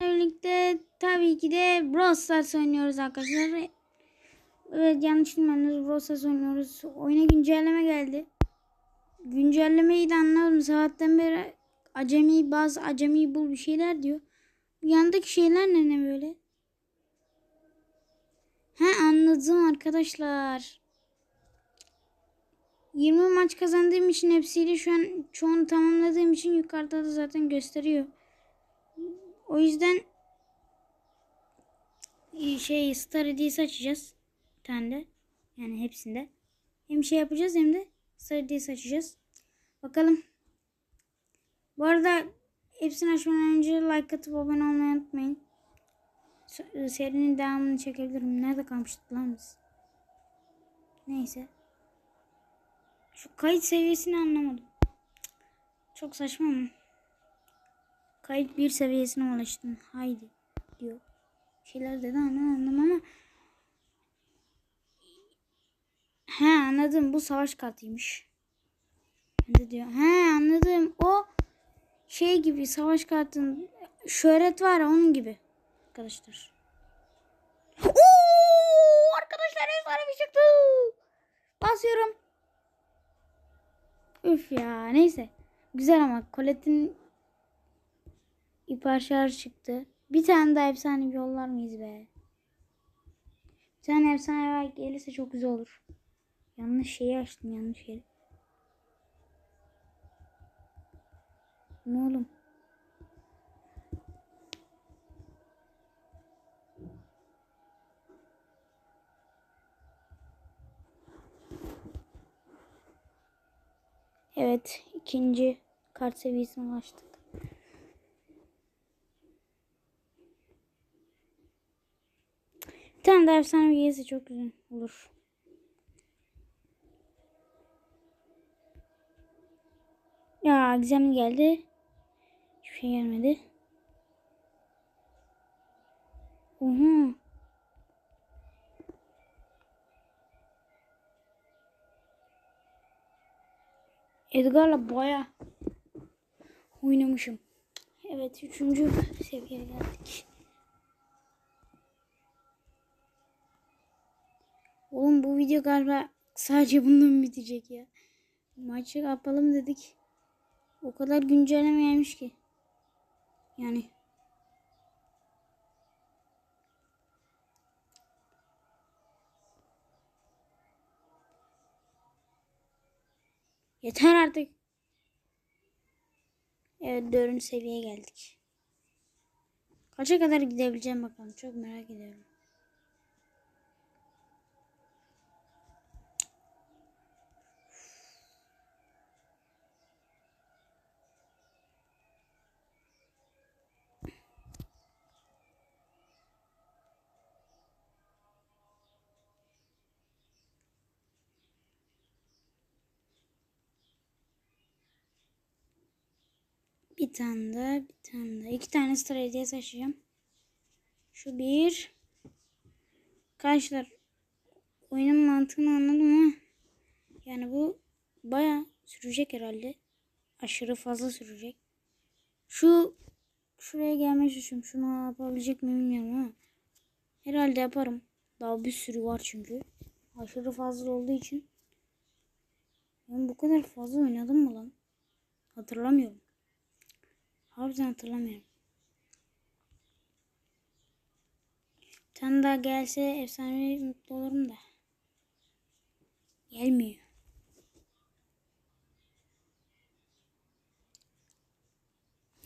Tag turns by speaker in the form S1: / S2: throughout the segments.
S1: Birlikte tabii ki de Brawl oynuyoruz arkadaşlar. Evet yanlış bilmiyorsunuz Brawl oynuyoruz. Oyuna güncelleme geldi. Güncellemeyi de anlamadım. Saatten beri acemi bazı acemi bul bir şeyler diyor. Yandaki şeyler ne ne böyle? He anladım arkadaşlar. 20 maç kazandığım için hepsiyle şu an çoğunu tamamladığım için yukarıda da zaten gösteriyor. O yüzden e, şey Star Hediyesi açacağız. Bir tane de. Yani hepsinde. Hem şey yapacağız hem de Star Hediyesi açacağız. Bakalım. Bu arada hepsini açmadan önce like atıp abone olmayı unutmayın. S- Serinin devamını çekebilirim. Nerede kalmıştık lan biz? Neyse. Şu kayıt seviyesini anlamadım. Çok saçma mı? Kayıt bir seviyesine ulaştım. Haydi diyor. Bir şeyler dedi anlamadım ama He anladım bu savaş kartıymış. Ben de diyor. He anladım o şey gibi savaş kartın şöhret var onun gibi. Arkadaşlar. Oo, arkadaşlar efsane bir çıktı. Basıyorum. Üf ya neyse. Güzel ama Colette'in İper çıktı. Bir tane daha efsane yollar mıyız be? Bir tane efsane gelirse çok güzel olur. Yanlış şeyi açtım yanlış yeri. Ne oğlum? Evet ikinci kart seviyesine ulaştık. Tane daha efsane gelirse çok güzel olur. Ya gizemli geldi. Hiçbir şey gelmedi. Oha. Edgar'la baya oynamışım. Evet üçüncü seviyeye geldik. Oğlum bu video galiba sadece bundan bitecek ya. Maçı yapalım dedik. O kadar güncelleme ki. Yani. Yeter artık. Evet dördüncü seviyeye geldik. Kaça kadar gidebileceğim bakalım. Çok merak ediyorum. Bir tane daha, bir tane daha. İki tane star hediyesi. Şu bir. Arkadaşlar oyunun mantığını anladım ama yani bu baya sürecek herhalde. Aşırı fazla sürecek. Şu şuraya gelmeye çalışıyorum. Şunu yapabilecek miyim bilmiyorum ama herhalde yaparım. Daha bir sürü var çünkü. Aşırı fazla olduğu için. Ben bu kadar fazla oynadım mı lan? Hatırlamıyorum. Harbiden hatırlamıyorum. Bir daha gelse efsane mutlu olurum da. Gelmiyor.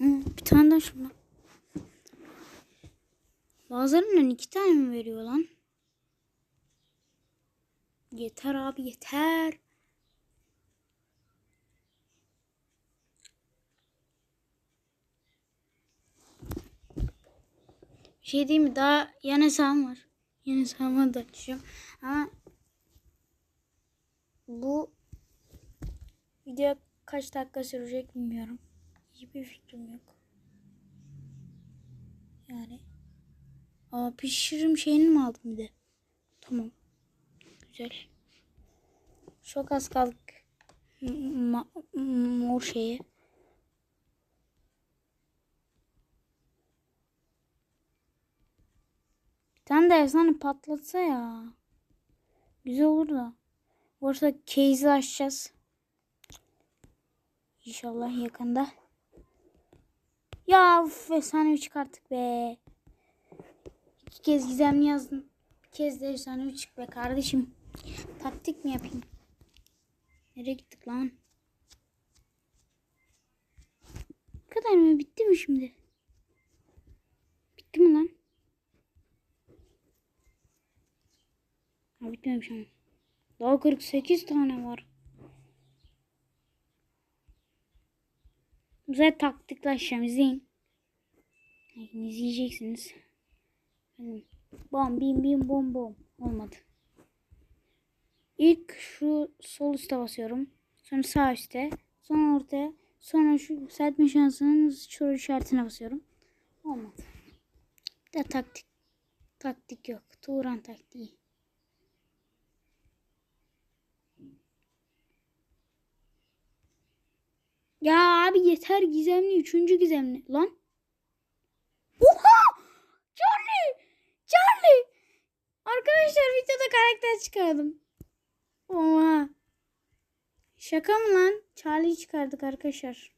S1: Bir tane daha şuna. Bazılarından iki tane mi veriyor lan? Yeter abi yeter. Şey diyeyim mi? Daha yan hesabım var. Yan hesabımı da açacağım. Ama bu video kaç dakika sürecek bilmiyorum. Hiçbir fikrim yok. Yani. Aa pişiririm şeyini mi aldım bir de? Tamam. Güzel. Çok az kaldık. Mor şeye. Tane de efsane patlatsa ya. Güzel olur da. Orada case'i açacağız. İnşallah yakında. Ya uf, efsane çıkarttık be. İki kez gizemli yazdım. Bir kez de efsane çık be kardeşim. Taktik mi yapayım? Nereye gittik lan? Bu kadar mı? Bitti mi şimdi? Bitti mi lan? Ha, bitmemiş ama. Daha 48 tane var. Güzel taktiklaşacağım. izleyin. İzleyeceksiniz. Bom bim bim bom bom. Olmadı. İlk şu sol üste basıyorum. Sonra sağ üste. Sonra ortaya. Sonra şu yükseltme şansının soru işaretine basıyorum. Olmadı. Bir de taktik. Taktik yok. Turan taktiği. Ya abi yeter gizemli. Üçüncü gizemli. Lan. Oha! Charlie! Charlie! Arkadaşlar videoda karakter çıkardım. Oha. Şaka mı lan? Charlie çıkardık arkadaşlar.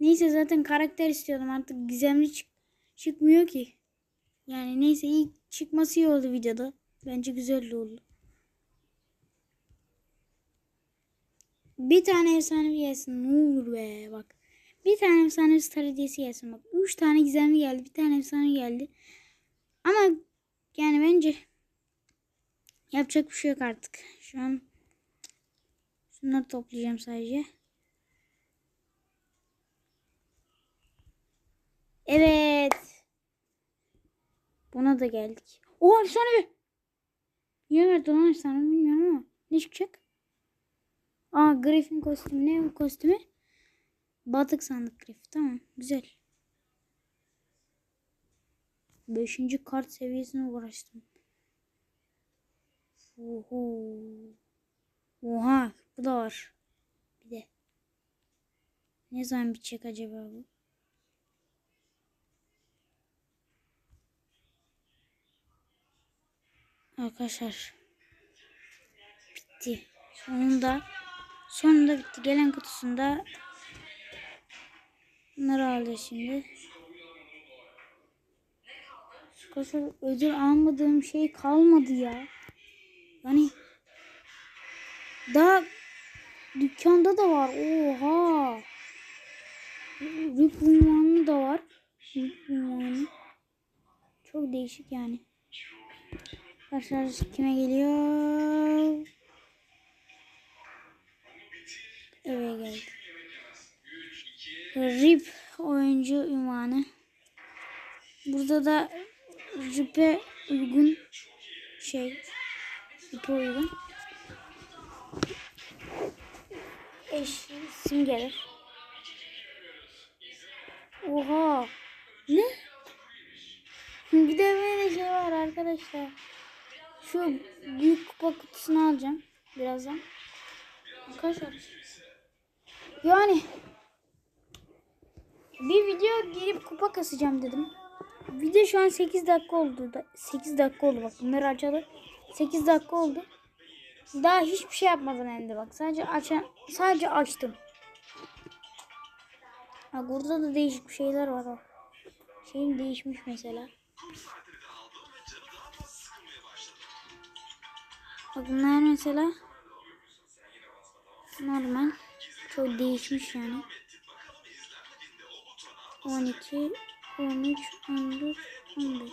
S1: Neyse zaten karakter istiyordum artık gizemli çık çıkmıyor ki. Yani neyse ilk çıkması iyi oldu videoda. Bence güzel oldu. Bir tane efsanevi gelsin. Ne olur be bak. Bir tane efsanevi star hediyesi gelsin bak. Üç tane gizemli geldi. Bir tane efsanevi geldi. Ama yani bence yapacak bir şey yok artık. Şu an şunları toplayacağım sadece. Evet. Buna da geldik. O efsanevi. Niye verdi lan efsanevi bilmiyorum ama. Ne çıkacak? Aa Griffin kostümü ne bu kostümü? Batık sandık Griff. Tamam güzel. Beşinci kart seviyesine uğraştım. Oho. Oha bu da var. Bir de. Ne zaman bitecek acaba bu? Arkadaşlar. Bitti. Sonunda sonunda bitti. Gelen kutusunda bunları alacağız şimdi. Arkadaşlar ödül almadığım şey kalmadı ya. Yani daha dükkanda da var. Oha. Rip unvanı da var. Unvanı. Çok değişik yani. Arkadaşlar kime geliyor? Eve geldi. Rip oyuncu ünvanı. Burada da Rip'e uygun şey. Rip'e uygun. Eş isim gelir. Oha. Ne? Bir de böyle şey var arkadaşlar. Şu büyük kupa kutusunu alacağım birazdan. Arkadaşlar. Yani bir video girip kupa kasacağım dedim. Video şu an 8 dakika oldu. da 8 dakika oldu bak bunları açalım. 8 dakika oldu. Daha hiçbir şey yapmadım hem de bak. Sadece açan sadece açtım. Ha burada da değişik şeyler var o. Şeyin değişmiş mesela. Bak bunlar mesela normal. Çok değişmiş yani. 12, 13, 14, 15.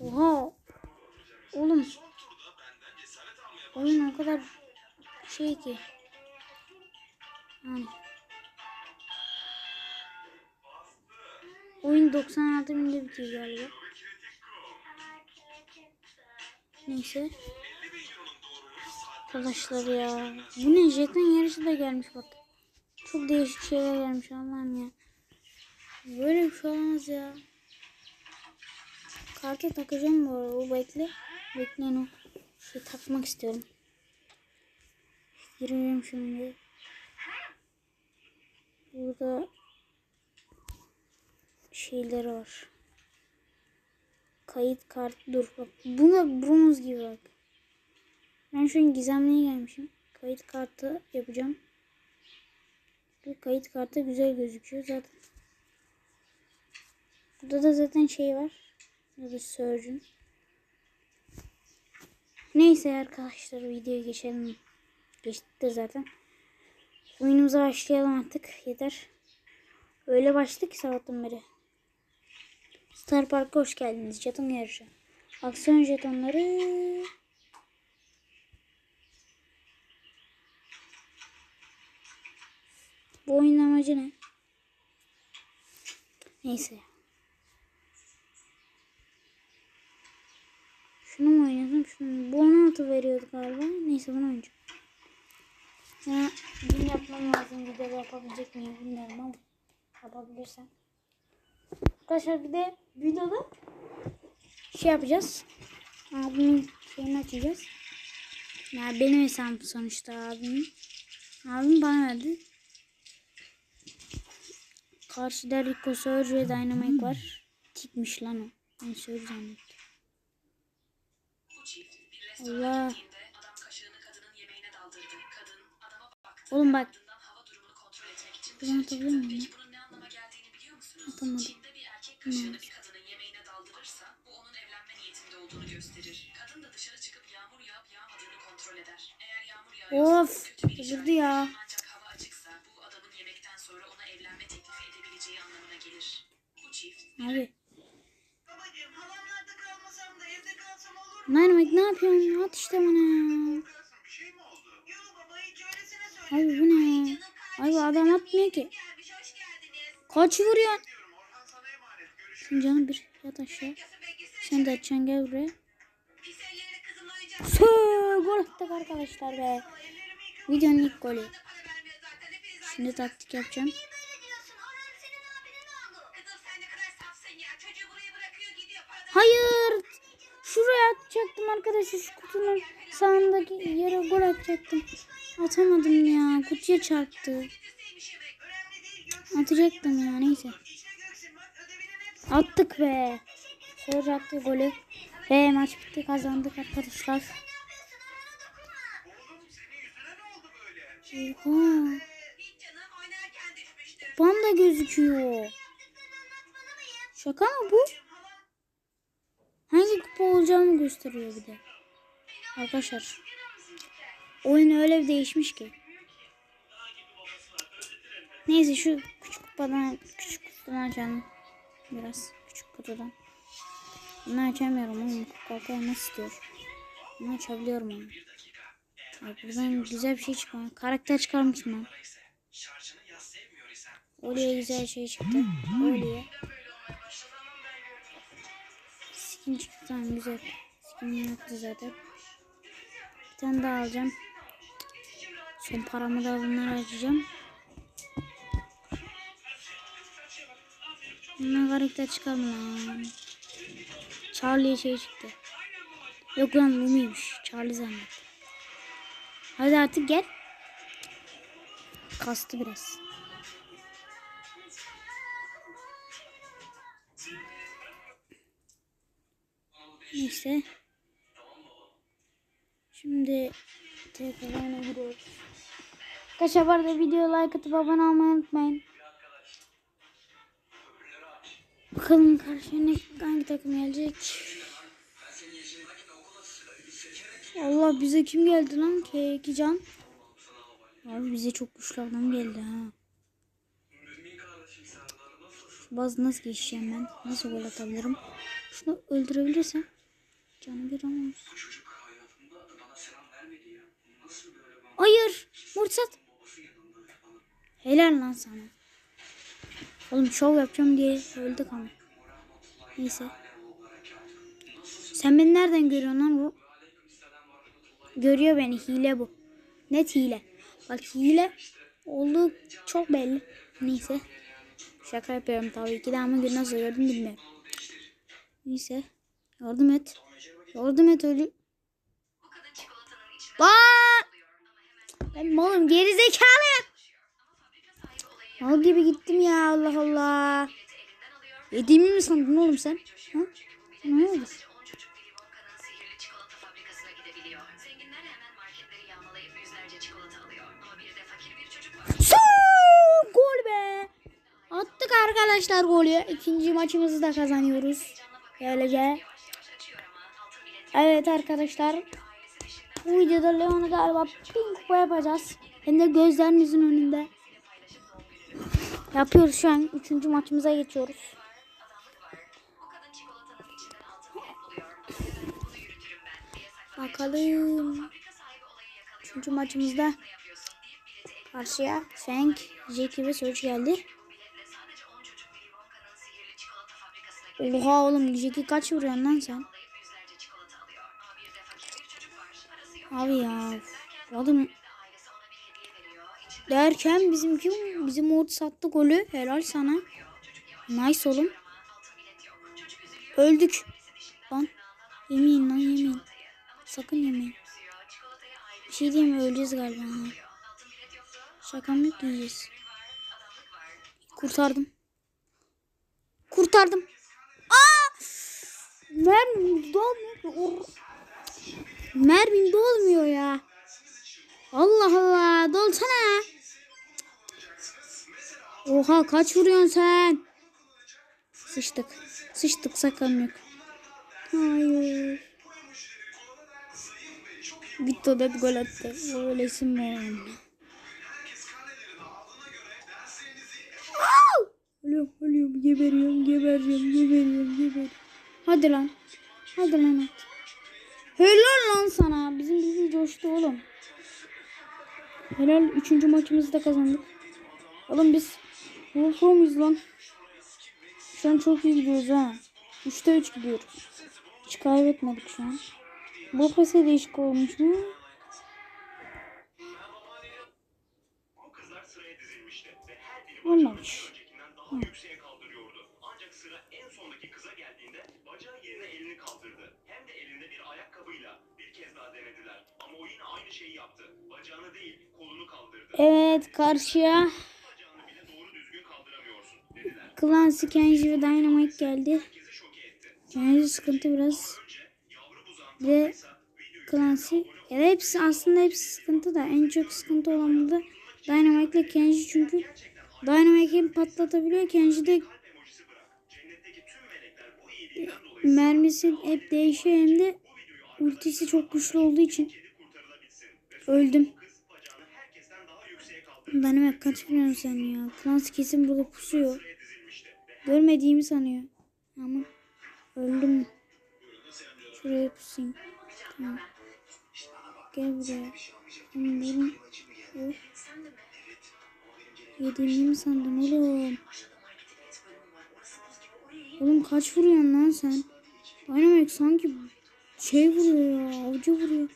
S1: Oha. Oğlum. Oyun o kadar şey ki. Yani. Oyun 96 binde bitiyor galiba. Neyse. Arkadaşlar ya. Bu ne? Jeton yarışı da gelmiş bak. Çok değişik şeyler gelmiş Allah'ım ya. Böyle bir şey olmaz ya. Karta takacağım bu arada. O bekle. Bekleyin o. Şey takmak istiyorum. Giriyorum şimdi. Burada şeyleri var. Kayıt kartı dur bak. Buna bronz gibi bak. Ben şu an gizemliğe gelmişim. Kayıt kartı yapacağım. Bu kayıt kartı güzel gözüküyor zaten. Burada da zaten şey var. Burada Surgeon. Neyse arkadaşlar videoya geçelim. Geçtik de zaten. Oyunumuza başlayalım artık. Yeter. Öyle başladık ki sabahtan beri. Star Park'a hoş geldiniz. Jeton yarışı. Aksiyon jetonları. Bu oyunun amacı ne? Neyse. Şunu mu oynasam? Şunu. Bu 16 veriyordu galiba. Neyse bunu oynayacağım. Ya, bunu yapmam lazım. Bir de yapabilecek miyim bilmiyorum ama yapabilirsem. Arkadaşlar bir de videoda şey yapacağız. Abimin şeyini açacağız. Ya benim hesabım sonuçta abimin. Abim bana verdi. Karşıda Rico Surge ve Dynamite var. Tikmiş lan o. Ben Surge zannettim. Allah. Oğlum bak.
S2: Geldiğini biliyor musunuz?
S1: Atamadım.
S2: Çin'de bir kadının yemeğine daldırırsa bu onun evlenme niyetinde olduğunu gösterir. Kadın da dışarı çıkıp yağmur yağıp yağmadığını kontrol eder. Eğer yağmur yağıyorsa
S1: Of,
S2: kötü bir
S1: ya. Abi.
S3: Babacığım halamlarda kalmasam da evde kalsam olur mu?
S1: Dynamite ne yapıyorsun? At işte bana
S3: şey
S1: Abi bu ne ya? Abi adam atmıyor ki. Kaç vuruyorsun? Şimdi canım bir yat aşağı. Sen de açacaksın gel buraya. Sö gol attık arkadaşlar be. Videonun ilk golü. Şimdi taktik yapacağım. Hayır. Şuraya atacaktım arkadaşlar şu kutunun sağındaki yere gol atacaktım. Atamadım ya. Kutuya çarptı. Atacaktım ya neyse. Attık be. Sonra attı golü. Ve maç bitti kazandık arkadaşlar. Oha. Panda gözüküyor. Şaka mı bu? Hangi kupa olacağımı gösteriyor bir de. Arkadaşlar. Oyun öyle bir değişmiş ki. Neyse şu küçük kupadan küçük kutudan açalım. Biraz küçük kutudan. Bunu açamıyorum oğlum. Kupa nasıl istiyor? Bunu açabiliyorum onu. Abi buradan güzel bir şey çıkmıyor. Karakter çıkarmışım ben. Oraya güzel şey çıktı. Oraya. Skin çıktı tamam güzel. Skin yaptı zaten. Bir tane daha alacağım. Son paramı da bunlara harcayacağım. Bundan karakter çıkar mı lan? Charlie şey çıktı. Yok lan bu muymuş? Charlie zannettim. Hadi artık gel. Kastı biraz. Neyse. Şimdi tekrar oyuna giriyoruz. Arkadaşlar bu arada videoya like atıp abone olmayı unutmayın. Bakalım karşıya hangi takım gelecek. Allah bize kim geldi lan? K2 Can. Abi bize çok güçlü adam geldi ha. Bazı nasıl geçeceğim ben? Nasıl gol atabilirim? Şunu öldürebilirsem. Canı bir olmaz. Hayır. Mursat. Helal lan sana. Oğlum şov yapacağım diye öldük ama. Neyse. Sen beni nereden görüyorsun lan bu? Görüyor beni. Hile bu. Net hile. Bak hile olduğu çok belli. Neyse. Şaka yapıyorum tabii ki de ama gün nasıl gördüm bilmiyorum. Neyse. Yardım et. Yardım et ölü. Lan! Ben malım gerizekalıyım. Mal gibi gittim ya Allah Allah. Yediğimi mi sandın oğlum sen? Ha? Ne oldu?
S3: Sadece 10 çocuk Willy Wonka'nın sihirli çikolata fabrikasına gidebiliyor. Zenginler hemen marketleri yağmalayıp yüzlerce çikolata alıyor. Ama bir de fakir bir çocuk var.
S1: Su! Gol be. Attık arkadaşlar golü. İkinci maçımızı da kazanıyoruz. Böylece. Evet arkadaşlar. Bu videoda Leon'u galiba ping kupa yapacağız. Hem de gözlerinizin önünde. Yapıyoruz şu an. Üçüncü maçımıza geçiyoruz. Bakalım. Üçüncü maçımızda karşıya Frank, Jackie ve Surge geldi.
S3: Bu biletle sadece 10 çocuk Willy Wonka'nın sihirli çikolata fabrikasına gidebiliyor.
S1: Oha oğlum Jackie kaç vuruyorsun lan sen? Abi ya.
S3: İçinde
S1: derken bizimki bizim Umut sattı golü. Helal sana. Nice oğlum. Öldük. Lan yemeyin lan yemeyin. Sakın yemeyin. Bir şey diyeyim öleceğiz galiba. ha.
S3: Var. Adamlık var.
S1: Kurtardım. Kurtardım. Aa! Ki. Or- Mermim dolmuyor ya. Allah Allah. Dolsana. Oha kaç vuruyorsun sen? Sıçtık. Sıçtık sakın yok. Hayır. Gitti bir gol attı. Öylesin mi? Ölüyorum, ölüyorum, geberiyorum, geberiyorum, geberiyorum, geberiyorum. Hadi lan. Hadi lan at. Helal lan sana. Bizim bizi coştu oğlum. Helal. Üçüncü maçımızı da kazandık. Oğlum biz Wolfro muyuz lan? Şu an çok iyi gidiyoruz ha. 3'te 3 gidiyoruz. Hiç kaybetmedik şu an. Bu pası değişik olmuş mu? Olmamış.
S4: bacağını aynı şeyi yaptı. Bacağını değil kolunu kaldırdı.
S1: Evet karşıya
S4: Bacağını bile doğru düzgün kaldıramıyorsun dediler.
S1: Clancy, Kenji ve Dynamite geldi. Kenji sıkıntı biraz. Ve Clancy. Ya da hepsi aslında hepsi sıkıntı da en çok sıkıntı olan burada Dynamite ile Kenji çünkü Dynamite hem patlatabiliyor Kenji de mermisi hep değişiyor hem de ultisi çok güçlü olduğu için öldüm. Dynamite kaç biliyorsun sen ya? Clancy kesin burada pusuyor. Görmediğimi sanıyor. Ama öldüm. Şuraya pusayım. Tamam. Gel buraya. Durun. Yok. Yediğimi mi sandın oğlum? Oğlum kaç vuruyorsun lan sen? Dynamite sanki şey vuruyor ya. Avcı vuruyor.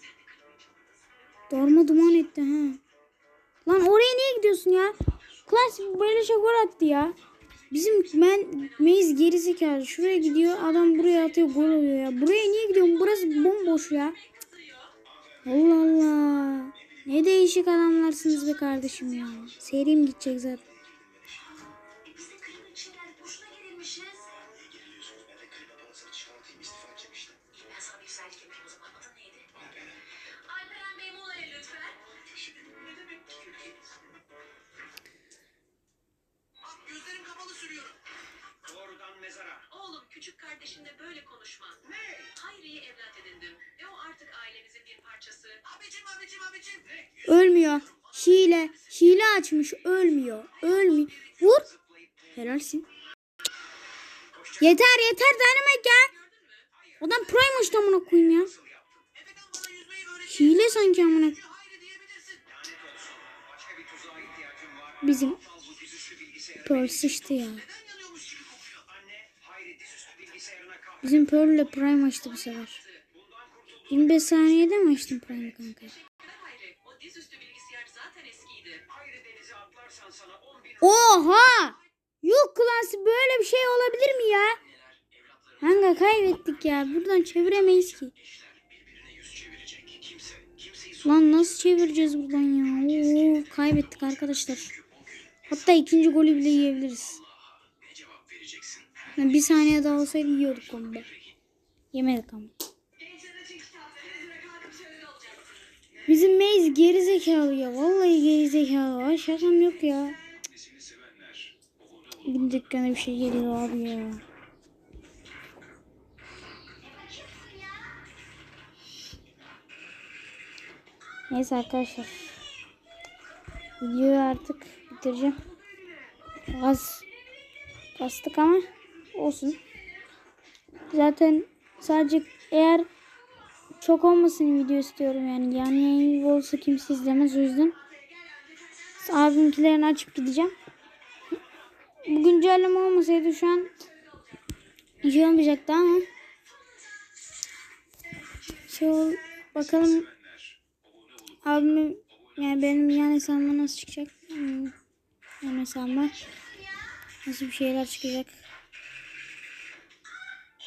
S1: Darma duman etti ha. Lan oraya niye gidiyorsun ya? Clash böyle şey gol attı ya. Bizim men Maze gerizekalı. Şuraya gidiyor. Adam buraya atıyor gol oluyor ya. Buraya niye gidiyorsun? Burası bomboş ya. Allah Allah. Ne değişik adamlarsınız be kardeşim ya. Serim gidecek zaten. Ölmüyor. Hile. Hile açmış. Ölmüyor. Ölmüyor. Vur. Helalsin. Yeter yeter Dynamite ya. Adam proymuş da amına koyayım ya. Hile sanki amına. Bizim Pearl sıçtı ya. Bizim Pearl ile Prime açtı bu sefer.
S4: Bundan kurtul.
S1: 25 saniyede mi açtın Prime'ı kanka? Oha! Yok klası böyle bir şey olabilir mi ya? Kanka kaybettik ya. Buradan çeviremeyiz ki. Lan nasıl çevireceğiz buradan ya? Oo, kaybettik arkadaşlar. Hatta ikinci golü bile yiyebiliriz. Yani bir saniye daha olsaydı yiyorduk onu da. Yemedik ama. Bizim Maze geri zekalı ya. Vallahi geri zekalı. Ay şakam yok ya. Bir dükkana bir şey geliyor abi ya. Neyse arkadaşlar. Videoyu artık bitireceğim. Az kastık ama olsun. Zaten sadece eğer çok olmasın video istiyorum yani. Yani yayın olsa kimse izlemez o yüzden. Abimkilerini açıp gideceğim. Bu güncelleme olmasaydı şu an şey olmayacaktı ama şey ol, bakalım abim yani benim yan hesabıma nasıl çıkacak Hmm, yan hesabıma nasıl bir şeyler çıkacak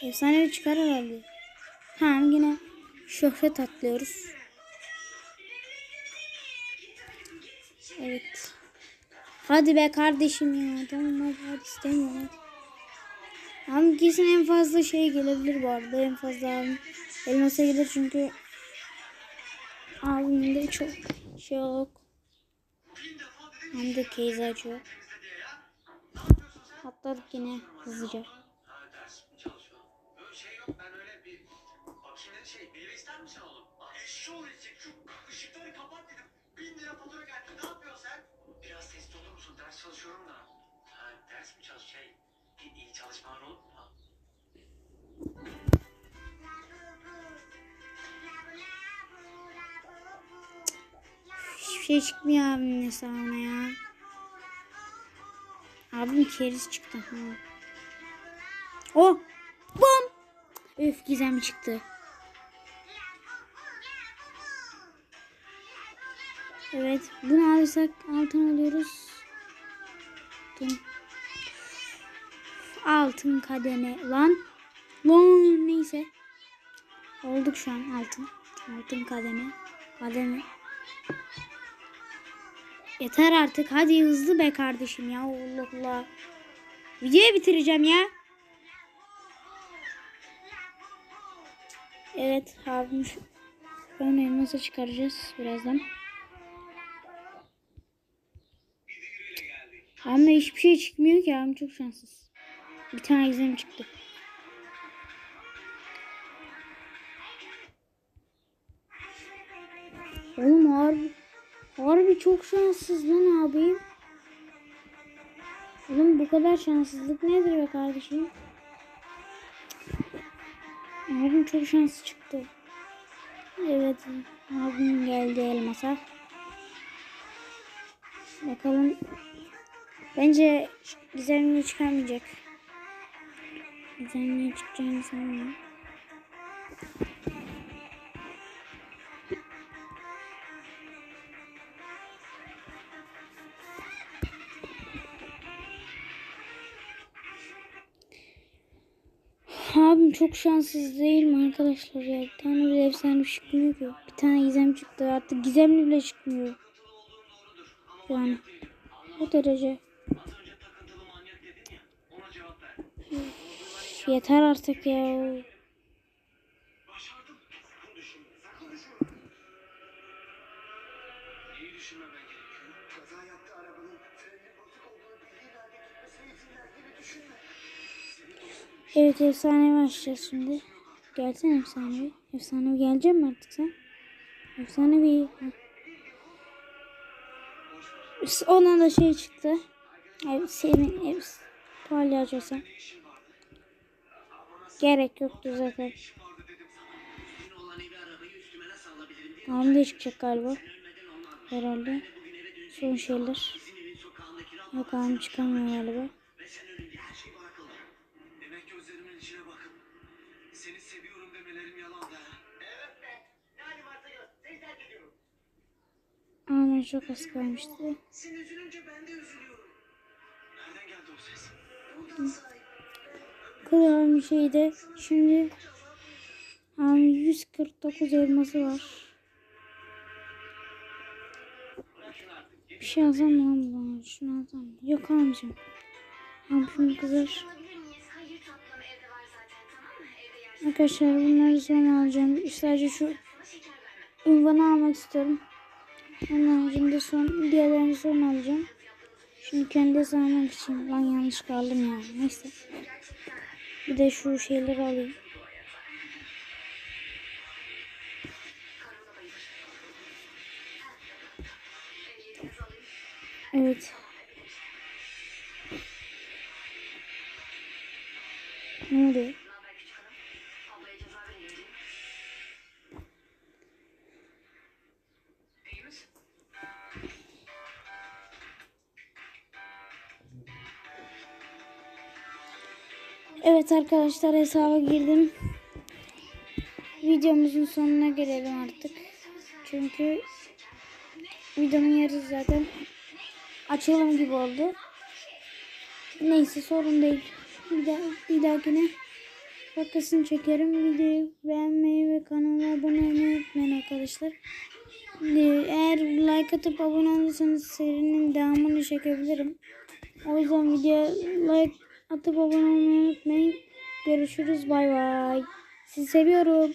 S1: efsane çıkar herhalde tamam yine şöhret atlıyoruz evet hadi be kardeşim ya tamam hadi, istemiyorum kesin en fazla şey gelebilir bu arada. En fazla abim elmasa gelir çünkü abimde çok şey yok. Hem de case açıyor. Atladık yine hızlıca.
S4: Çalışıyorum da. Ha ders mi çalış şey? İyi, iyi çalışmalar olur mu?
S1: Hiçbir şey çıkmıyor abimin hesabına ya. Abim keriz çıktı. Ha. Oh! Bom! Öf gizem çıktı. Evet. Bunu alırsak altın alıyoruz. Altın. Altın kademe. Lan. Lan neyse. Olduk şu an altın. Altın kademe. Kademe. Yeter artık. Hadi hızlı be kardeşim ya. Allah Allah. Videoyu bitireceğim ya. Evet şu ön nasıl çıkaracağız birazdan. Ama hiçbir şey çıkmıyor ki abim çok şanssız. Bir tane izlem çıktı. Oğlum harbi, harbi çok şanssız lan abim. Oğlum bu kadar şanssızlık nedir be kardeşim? Abim çok şanslı çıktı. Evet abim geldi elmasa. Bakalım. Bence gizemli çıkamayacak. Gizemli çıkacağını sanmıyorum. Abim çok şanssız değil mi arkadaşlar ya? Bir tane bile efsane çıkmıyor ki. Bir tane gizem çıktı. Artık gizemli bile çıkmıyor. Yani o derece.
S4: Düşünme. Seni dostum.
S1: Evet efsane başlayacağız şimdi. Gelsene efsanevi. Efsanevi gelecek mi artık sen? Efsanevi. Ha. Ona da şey çıktı. Ev, senin ev palyaço sen. Gerek yoktu zaten.
S4: vardı dedim sana. Sizin olan evi arabayı üstüme nasıl alabilirim diye
S1: Ağam da çıkacak galiba. Herhalde. Son şeyler. Yok ağam çıkamıyor galiba. Ağam çok az kalmıştı.
S4: Sen üzülünce ben de üzülüyorum. Nereden geldi o ses? Buradan sahip.
S1: Kılavum şeyde şimdi ağam 149 elması var. Bir şey lan bana? Şunu mı? Yok. Ağam şunu kızar. Arkadaşlar bunları sonra alacağım. Sadece şu ünvanı almak istiyorum. Onun haricinde son diğerlerini sonra alacağım. Şimdi kendi almak için. Lan yanlış kaldım ya. Neyse. Bir de şu şeyleri alayım. Evet. Ne oluyor? Evet arkadaşlar hesaba girdim. Videomuzun sonuna gelelim artık. Çünkü videonun yarısı zaten açılım gibi oldu. Neyse sorun değil. Bir, daha, bir dahakine bakasını çekerim. Videoyu beğenmeyi ve kanala abone olmayı unutmayın arkadaşlar. Ee, Eğer like atıp abone olursanız serinin devamını çekebilirim. O yüzden videoya like atıp abone unutmayın. Görüşürüz bay bay. Sizi seviyorum.